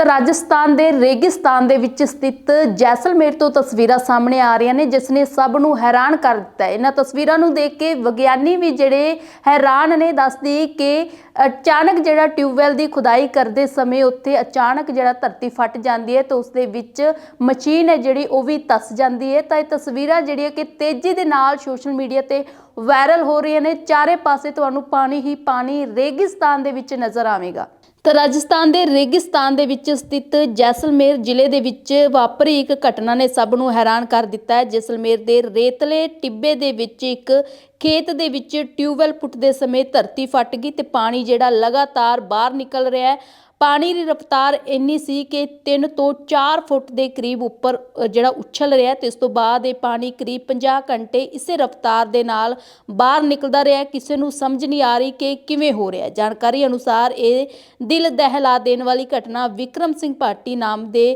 ਤਾਂ ਰਾਜਸਥਾਨ ਦੇ ਰੇਗਿਸਤਾਨ ਦੇ ਵਿੱਚ ਸਥਿਤ ਜੈਸਲਮੇਰ ਤੋਂ ਤਸਵੀਰਾਂ ਸਾਹਮਣੇ ਆ ਰਹੀਆਂ ਨੇ, ਜਿਸ ਨੇ ਸਭ ਨੂੰ ਹੈਰਾਨ ਕਰ ਦਿੱਤਾ ਇਹਨਾਂ ਤਸਵੀਰਾਂ ਨੂੰ ਦੇਖ ਕੇ ਵਿਗਿਆਨੀ ਵੀ ਜਿਹੜੇ ਹੈਰਾਨ ਨੇ, ਦੱਸਦੀ ਕਿ ਅਚਾਨਕ ਜਿਹੜਾ ਟਿਊਬਵੈਲ ਦੀ ਖੁਦਾਈ ਕਰਦੇ ਸਮੇਂ ਉੱਥੇ ਅਚਾਨਕ ਜਿਹੜਾ ਧਰਤੀ ਫਟ ਜਾਂਦੀ ਹੈ ਤਾਂ ਉਸ ਦੇ ਵਿੱਚ ਮਸ਼ੀਨ ਹੈ ਜਿਹੜੀ, ਉਹ ਵੀ ਤਸ ਜਾਂਦੀ ਹੈ। ਤਾਂ ਇਹ ਤਸਵੀਰਾਂ ਜਿਹੜੀਆਂ ਕਿ ਤੇਜ਼ੀ ਦੇ ਨਾਲ ਸੋਸ਼ਲ ਮੀਡੀਆ ਤੇ ਵਾਇਰਲ ਹੋ ਰਹੀਆਂ ਨੇ। ਚਾਰੇ ਪਾਸੇ ਤੁਹਾਨੂੰ ਪਾਣੀ ਹੀ ਪਾਣੀ ਰੇਗਿਸਤਾਨ ਦੇ ਵਿੱਚ ਨਜ਼ਰ ਆਵੇਗਾ। ਤਾਂ ਰਾਜਸਥਾਨ ਦੇ ਰੇਗਿਸਤਾਨ ਦੇ ਵਿੱਚ ਸਥਿਤ ਜੈਸਲਮੇਰ ਜ਼ਿਲ੍ਹੇ ਦੇ ਵਿੱਚ ਵਾਪਰੀ ਇੱਕ ਘਟਨਾ ਨੇ ਸਭ ਨੂੰ ਹੈਰਾਨ ਕਰ ਦਿੱਤਾ ਹੈ। ਜੈਸਲਮੇਰ ਦੇ ਰੇਤਲੇ ਟਿੱਬੇ ਦੇ ਵਿੱਚ ਇੱਕ ਖੇਤ ਦੇ ਵਿੱਚ ਟਿਊਬਵੈਲ ਪੁੱਟਦੇ ਸਮੇਂ ਧਰਤੀ ਫਟ ਗਈ ਤੇ ਪਾਣੀ ਜਿਹੜਾ ਲਗਾਤਾਰ ਬਾਹਰ ਨਿਕਲ ਰਿਹਾ ਹੈ। ਪਾਣੀ ਦੀ ਰਫ਼ਤਾਰ ਇੰਨੀ ਸੀ ਕਿ 3 ਤੋਂ 4 ਫੁੱਟ ਦੇ ਕਰੀਬ ਉੱਪਰ ਜਿਹੜਾ ਉਛਲ ਰਿਹਾ ਤੇ ਇਸ ਤੋਂ ਬਾਅਦ ਇਹ ਪਾਣੀ ਕਰੀਬ 50 ਘੰਟੇ ਇਸੇ ਰਫ਼ਤਾਰ ਦੇ ਨਾਲ ਬਾਹਰ ਨਿਕਲਦਾ ਰਿਹਾ। ਕਿਸੇ ਨੂੰ ਸਮਝ ਨਹੀਂ ਆ ਰਹੀ ਕਿ ਕਿਵੇਂ ਹੋ ਰਿਹਾ ਜਾਣਕਾਰੀ ਅਨੁਸਾਰ ਇਹ ਦਿਲ ਦਹਿਲਾ ਦੇਣ ਵਾਲੀ ਘਟਨਾ ਵਿਕਰਮ ਸਿੰਘ ਭਾਟੀ ਨਾਮ ਦੇ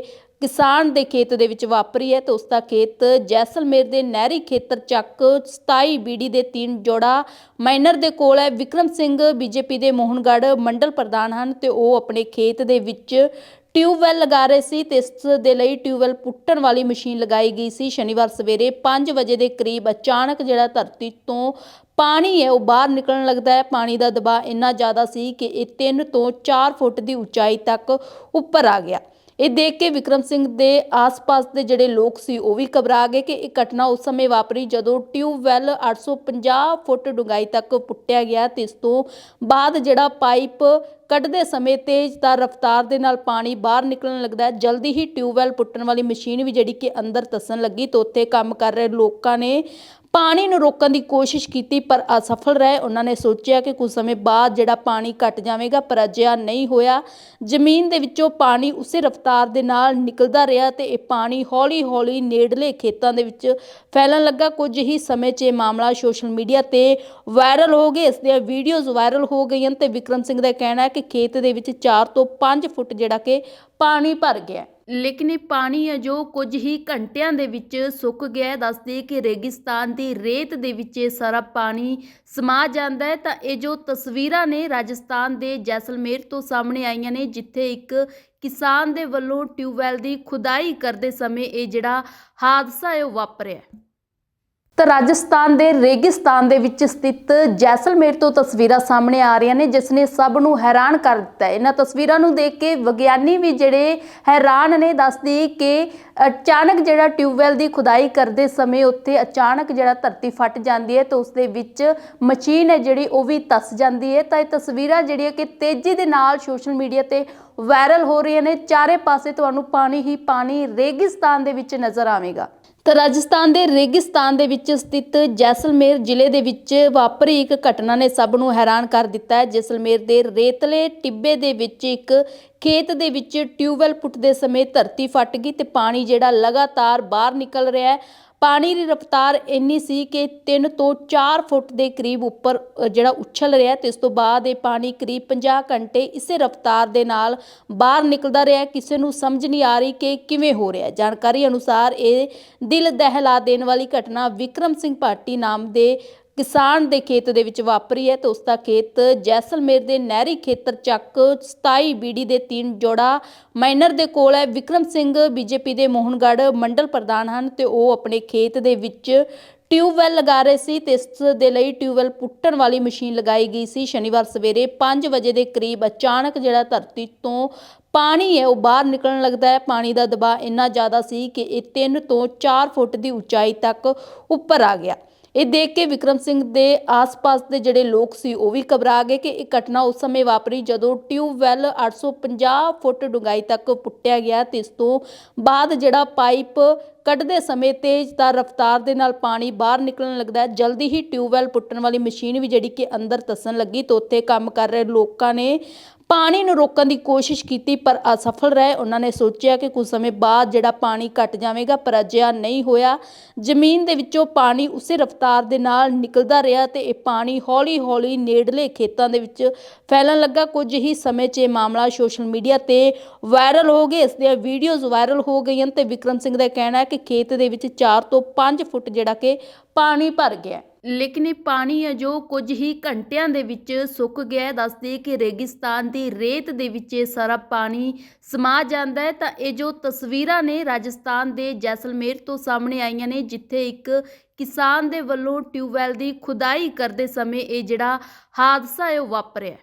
ਕਿਸਾਨ ਦੇ ਖੇਤ ਦੇ ਵਿੱਚ ਵਾਪਰੀ ਹੈ ਤੇ ਉਸ ਦਾ ਖੇਤ ਜੈਸਲਮੇਰ ਦੇ ਨਹਿਰੀ ਖੇਤਰ ਚੱਕ 27 ਬੀਡੀ ਦੇ ਤਿੰਨ ਜੋੜਾ ਮਾਈਨਰ ਦੇ ਕੋਲ ਹੈ। ਵਿਕਰਮ ਸਿੰਘ ਬੀਜੇਪੀ ਦੇ ਮੋਹਨਗੜ੍ਹ ਮੰਡਲ ਪ੍ਰਧਾਨ ਹਨ ਤੇ ਉਹ ਆਪਣੇ ਖੇਤ ਦੇ ਵਿੱਚ ਟਿਊਬਵੈਲ ਲਗਾ ਰਹੇ ਸੀ ਤੇ ਇਸ ਦੇ ਲਈ ਟਿਊਬਵੈਲ ਪੁੱਟਣ ਵਾਲੀ ਮਸ਼ੀਨ ਲਗਾਈ ਗਈ ਸੀ। ਸ਼ਨੀਵਾਰ ਸਵੇਰੇ 5 ਵਜੇ ਦੇ ਕਰੀਬ ਅਚਾਨਕ ਜਿਹੜਾ ਧਰਤੀ ਤੋਂ ਪਾਣੀ ਹੈ ਉਹ ਬਾਹਰ ਨਿਕਲਣ ਲੱਗਦਾ ਹੈ। ਪਾਣੀ ਦਾ ਦਬਾਅ ਇੰਨਾ ਜ਼ਿਆਦਾ ਸੀ ਕਿ ਇਹ 3 ਤੋਂ 4 ਫੁੱਟ ਦੀ ਉਚਾਈ ਤੱਕ ਉੱਪਰ ਆ ਗਿਆ। ਇਹ ਦੇਖ ਕੇ ਵਿਕਰਮ ਸਿੰਘ ਦੇ ਆਸ-ਪਾਸ ਦੇ ਜਿਹੜੇ ਲੋਕ ਸੀ, ਉਹ ਵੀ ਘਬਰਾ ਗਏ ਕਿ ਇਹ ਘਟਨਾ ਉਸ ਸਮੇਂ ਵਾਪਰੀ ਜਦੋਂ ਟਿਊਬਵੈਲ 850 ਫੁੱਟ ਡੂੰਘਾਈ ਤੱਕ ਪੁੱਟਿਆ ਗਿਆ ਤੇ ਇਸ ਤੋਂ ਬਾਅਦ ਜਿਹੜਾ ਪਾਈਪ ਕੱਢਦੇ ਸਮੇਂ ਤੇਜ਼ ਤਾਂ ਰਫ਼ਤਾਰ ਦੇ ਨਾਲ ਪਾਣੀ ਬਾਹਰ ਨਿਕਲਣ ਲੱਗਦਾ ਹੈ। ਜਲਦੀ ਹੀ ਟਿਊਬਵੈਲ ਪੁੱਟਣ ਵਾਲੀ ਮਸ਼ੀਨ ਵੀ ਜਿਹੜੀ ਕਿ ਅੰਦਰ ਤਸਣ ਲੱਗੀ ਤਾਂ ਉੱਥੇ ਕੰਮ ਕਰ ਰਹੇ ਲੋਕਾਂ ਨੇ ਪਾਣੀ ਨੂੰ ਰੋਕਣ ਦੀ ਕੋਸ਼ਿਸ਼ ਕੀਤੀ, ਪਰ ਅਸਫਲ ਰਹੇ। ਉਹਨਾਂ ਨੇ ਸੋਚਿਆ ਕਿ ਕੁਝ ਸਮੇਂ ਬਾਅਦ ਜਿਹੜਾ ਪਾਣੀ ਘਟ ਜਾਵੇਗਾ, ਪਰ ਅਜਿਹਾ ਨਹੀਂ ਹੋਇਆ। ਜ਼ਮੀਨ ਦੇ ਵਿੱਚੋਂ ਪਾਣੀ ਉਸੇ ਰਫ਼ਤਾਰ ਦੇ ਨਾਲ ਨਿਕਲਦਾ ਰਿਹਾ ਤੇ ਇਹ ਪਾਣੀ ਹੌਲੀ-ਹੌਲੀ ਨੇੜਲੇ ਖੇਤਾਂ ਦੇ ਵਿੱਚ ਫੈਲਣ ਲੱਗਾ। ਕੁਝ ਹੀ ਸਮੇਂ 'ਚ ਇਹ ਮਾਮਲਾ ਸੋਸ਼ਲ ਮੀਡੀਆ ਤੇ ਵਾਇਰਲ ਹੋ ਗਿਆ। ਇਸ ਦੀਆਂ ਵੀਡੀਓਜ਼ ਵਾਇਰਲ ਹੋ ਗਈਆਂ ਤੇ ਵਿਕਰਮ ਸਿੰਘ ਦਾ ਕਹਿਣਾ ਹੈ ਕਿ ਖੇਤ ਦੇ ਵਿੱਚ 4 ਤੋਂ 5 ਫੁੱਟ ਜਿਹੜਾ ਕਿ ਪਾਣੀ ਭਰ ਗਿਆ ਲੇਕਿਨ ਇਹ ਪਾਣੀ ਹੈ ਜੋ ਕੁਝ ਹੀ ਘੰਟਿਆਂ ਦੇ ਵਿੱਚ ਸੁੱਕ ਗਿਆ ਦੱਸਦੇ ਕਿ ਰੇਗਿਸਤਾਨ ਦੀ ਰੇਤ ਦੇ ਵਿੱਚ ਇਹ ਸਾਰਾ ਪਾਣੀ ਸਮਾ ਜਾਂਦਾ ਹੈ। ਤਾਂ ਇਹ ਜੋ ਤਸਵੀਰਾਂ ਨੇ ਰਾਜਸਥਾਨ ਦੇ ਜੈਸਲਮੇਰ ਤੋਂ ਸਾਹਮਣੇ ਆਈਆਂ ਨੇ, ਜਿੱਥੇ ਇੱਕ ਕਿਸਾਨ ਦੇ ਵੱਲੋਂ ਟਿਊਬਵੈਲ ਦੀ ਖੁਦਾਈ ਕਰਦੇ ਸਮੇਂ ਇਹ ਜਿਹੜਾ ਹਾਦਸਾ ਹੈ ਉਹ ਵਾਪਰਿਆ ਤਾਂ ਰਾਜਸਥਾਨ ਦੇ ਰੇਗਿਸਤਾਨ ਦੇ ਵਿੱਚ ਸਥਿਤ ਜੈਸਲਮੇਰ ਤੋਂ ਤਸਵੀਰਾਂ ਸਾਹਮਣੇ ਆ ਰਹੀਆਂ ਨੇ, ਜਿਸ ਨੇ ਸਭ ਨੂੰ ਹੈਰਾਨ ਕਰ ਦਿੱਤਾ ਇਹਨਾਂ ਤਸਵੀਰਾਂ ਨੂੰ ਦੇਖ ਕੇ ਵਿਗਿਆਨੀ ਵੀ ਜਿਹੜੇ ਹੈਰਾਨ ਨੇ, ਦੱਸਦੀ ਕਿ ਅਚਾਨਕ ਜਿਹੜਾ ਟਿਊਬਵੈਲ ਦੀ ਖੁਦਾਈ ਕਰਦੇ ਸਮੇਂ ਉੱਥੇ ਅਚਾਨਕ ਜਿਹੜਾ ਧਰਤੀ ਫਟ ਜਾਂਦੀ ਹੈ ਤਾਂ ਉਸ ਦੇ ਵਿੱਚ ਮਸ਼ੀਨ ਹੈ ਜਿਹੜੀ ਉਹ ਵੀ ਤਸ ਜਾਂਦੀ ਹੈ। ਤਾਂ ਇਹ ਤਸਵੀਰਾਂ ਜਿਹੜੀਆਂ ਕਿ ਤੇਜ਼ੀ ਦੇ ਨਾਲ ਸੋਸ਼ਲ ਮੀਡੀਆ ਤੇ ਵਾਇਰਲ ਹੋ ਰਹੀਆਂ ਨੇ। ਚਾਰੇ ਪਾਸੇ ਤੁਹਾਨੂੰ ਪਾਣੀ ਹੀ ਪਾਣੀ ਰੇਗਿਸਤਾਨ ਦੇ ਵਿੱਚ ਨਜ਼ਰ ਆਵੇਗਾ। ਤਾਂ ਰਾਜਸਥਾਨ ਦੇ ਰੇਗਿਸਤਾਨ ਦੇ ਵਿੱਚ ਸਥਿਤ ਜੈਸਲਮੇਰ ਜ਼ਿਲ੍ਹੇ ਦੇ ਵਿੱਚ ਵਾਪਰੀ ਇੱਕ ਘਟਨਾ ਨੇ ਸਭ ਨੂੰ ਹੈਰਾਨ ਕਰ ਦਿੱਤਾ ਹੈ। ਜੈਸਲਮੇਰ ਦੇ ਰੇਤਲੇ ਟਿੱਬੇ ਦੇ ਵਿੱਚ ਇੱਕ ਖੇਤ ਦੇ ਵਿੱਚ ਟਿਊਬਵੈਲ ਪੁੱਟਦੇ ਸਮੇਂ ਧਰਤੀ ਫਟ ਗਈ ਤੇ ਪਾਣੀ ਜਿਹੜਾ ਲਗਾਤਾਰ ਬਾਹਰ ਨਿਕਲ ਰਿਹਾ ਹੈ। ਪਾਣੀ ਦੀ ਰਫ਼ਤਾਰ ਇੰਨੀ ਸੀ ਕਿ 3 ਤੋਂ 4 ਫੁੱਟ ਦੇ ਕਰੀਬ ਉੱਪਰ ਜਿਹੜਾ ਉਛਲ ਰਿਹਾ ਤੇ ਇਸ ਤੋਂ ਬਾਅਦ ਇਹ ਪਾਣੀ ਕਰੀਬ 50 ਘੰਟੇ ਇਸੇ ਰਫ਼ਤਾਰ ਦੇ ਨਾਲ ਬਾਹਰ ਨਿਕਲਦਾ ਰਿਹਾ ਕਿਸੇ ਨੂੰ ਸਮਝ ਨਹੀਂ ਆ ਰਹੀ ਕਿ ਕਿਵੇਂ ਹੋ ਰਿਹਾ ਜਾਣਕਾਰੀ ਅਨੁਸਾਰ ਇਹ ਦਿਲ ਦਹਿਲਾ ਦੇਣ ਵਾਲੀ ਘਟਨਾ ਵਿਕਰਮ ਸਿੰਘ ਭਾਟੀ ਨਾਮ ਦੇ ਕਿਸਾਨ ਦੇ ਖੇਤ ਦੇ ਵਿੱਚ ਵਾਪਰੀ ਹੈ ਤੇ ਉਸ ਦਾ ਖੇਤ ਜੈਸਲਮੇਰ ਦੇ ਨਹਿਰੀ ਖੇਤਰ ਚੱਕ 27 ਬੀਡੀ ਦੇ ਤਿੰਨ ਜੋੜਾ ਮਾਈਨਰ ਦੇ ਕੋਲ ਹੈ। ਵਿਕਰਮ ਸਿੰਘ ਬੀਜੇਪੀ ਦੇ ਮੋਹਨਗੜ੍ਹ ਮੰਡਲ ਪ੍ਰਧਾਨ ਹਨ ਤੇ ਉਹ ਆਪਣੇ ਖੇਤ ਦੇ ਵਿੱਚ ਟਿਊਬਵੈਲ ਲਗਾ ਰਹੇ ਸੀ ਤੇ ਇਸ ਦੇ ਲਈ ਟਿਊਬਵੈਲ ਪੁੱਟਣ ਵਾਲੀ ਮਸ਼ੀਨ ਲਗਾਈ ਗਈ ਸੀ। ਸ਼ਨੀਵਾਰ ਸਵੇਰੇ 5 ਵਜੇ ਦੇ ਕਰੀਬ ਅਚਾਨਕ ਜਿਹੜਾ ਧਰਤੀ ਤੋਂ ਪਾਣੀ ਹੈ ਉਹ ਬਾਹਰ ਨਿਕਲਣ ਲੱਗਦਾ ਹੈ। ਪਾਣੀ ਦਾ ਦਬਾਅ ਇੰਨਾ ਜ਼ਿਆਦਾ ਸੀ ਕਿ ਇਹ 3 ਤੋਂ 4 ਫੁੱਟ ਦੀ ਉਚਾਈ ਤੱਕ ਉੱਪਰ ਆ ਗਿਆ। ਇਹ ਦੇਖ ਕੇ ਵਿਕਰਮ ਸਿੰਘ ਦੇ ਆਸ-ਪਾਸ ਦੇ ਜਿਹੜੇ ਲੋਕ ਸੀ, ਉਹ ਵੀ ਘਬਰਾ ਗਏ ਕਿ ਇਹ ਘਟਨਾ ਉਸ ਸਮੇਂ ਵਾਪਰੀ ਜਦੋਂ ਟਿਊਬਵੈਲ 850 ਫੁੱਟ ਡੂੰਘਾਈ ਤੱਕ ਪੁੱਟਿਆ ਗਿਆ ਤੇ ਇਸ ਤੋਂ ਬਾਅਦ ਜਿਹੜਾ ਪਾਈਪ ਕੱਢਦੇ ਸਮੇਂ ਤੇਜ਼ ਤਾਂ ਰਫ਼ਤਾਰ ਦੇ ਨਾਲ ਪਾਣੀ ਬਾਹਰ ਨਿਕਲਣ ਲੱਗਦਾ ਹੈ। ਜਲਦੀ ਹੀ ਟਿਊਬਵੈਲ ਪੁੱਟਣ ਵਾਲੀ ਮਸ਼ੀਨ ਵੀ ਜਿਹੜੀ ਕਿ ਅੰਦਰ ਤਸਣ ਲੱਗੀ ਤਾਂ ਉੱਥੇ ਕੰਮ ਕਰ ਰਹੇ ਲੋਕਾਂ ਨੇ ਪਾਣੀ ਨੂੰ ਰੋਕਣ ਦੀ ਕੋਸ਼ਿਸ਼ ਕੀਤੀ, ਪਰ ਅਸਫਲ ਰਹੇ। ਉਹਨਾਂ ਨੇ ਸੋਚਿਆ ਕਿ ਕੁਝ ਸਮੇਂ ਬਾਅਦ ਜਿਹੜਾ ਪਾਣੀ ਘਟ ਜਾਵੇਗਾ, ਪਰ ਅਜਿਹਾ ਨਹੀਂ ਹੋਇਆ। ਜ਼ਮੀਨ ਦੇ ਵਿੱਚੋਂ ਪਾਣੀ ਉਸੇ ਰਫ਼ਤਾਰ ਦੇ ਨਾਲ ਨਿਕਲਦਾ ਰਿਹਾ ਤੇ ਇਹ ਪਾਣੀ ਹੌਲੀ-ਹੌਲੀ ਨੇੜਲੇ ਖੇਤਾਂ ਦੇ ਵਿੱਚ ਫੈਲਣ ਲੱਗਾ। ਕੁਝ ਹੀ ਸਮੇਂ 'ਚ ਇਹ ਮਾਮਲਾ ਸੋਸ਼ਲ ਮੀਡੀਆ ਤੇ ਵਾਇਰਲ ਹੋ ਗਿਆ। ਇਸ ਦੀਆਂ ਵੀਡੀਓਜ਼ ਵਾਇਰਲ ਹੋ ਗਈਆਂ ਤੇ ਵਿਕਰਮ ਸਿੰਘ ਦਾ ਕਹਿਣਾ ਹੈ ਕਿ ਖੇਤ ਦੇ ਵਿੱਚ 4 ਤੋਂ 5 ਫੁੱਟ ਜਿਹੜਾ ਕਿ ਪਾਣੀ ਭਰ ਗਿਆ ਲੇਕਿਨ ਇਹ ਪਾਣੀ ਹੈ ਜੋ ਕੁਝ ਹੀ ਘੰਟਿਆਂ ਦੇ ਵਿੱਚ ਸੁੱਕ ਗਿਆ ਦੱਸਦੇ ਕਿ ਰੇਗਿਸਤਾਨ ਦੀ ਰੇਤ ਦੇ ਵਿੱਚ ਇਹ ਸਾਰਾ ਪਾਣੀ ਸਮਾ ਜਾਂਦਾ ਹੈ। ਤਾਂ ਇਹ ਜੋ ਤਸਵੀਰਾਂ ਨੇ ਰਾਜਸਥਾਨ ਦੇ ਜੈਸਲਮੇਰ ਤੋਂ ਸਾਹਮਣੇ ਆਈਆਂ ਨੇ, ਜਿੱਥੇ ਇੱਕ ਕਿਸਾਨ ਦੇ ਵੱਲੋਂ ਟਿਊਬਵੈਲ ਦੀ ਖੁਦਾਈ ਕਰਦੇ ਸਮੇਂ ਇਹ ਜਿਹੜਾ ਹਾਦਸਾ ਹੈ ਉਹ ਵਾਪਰਿਆ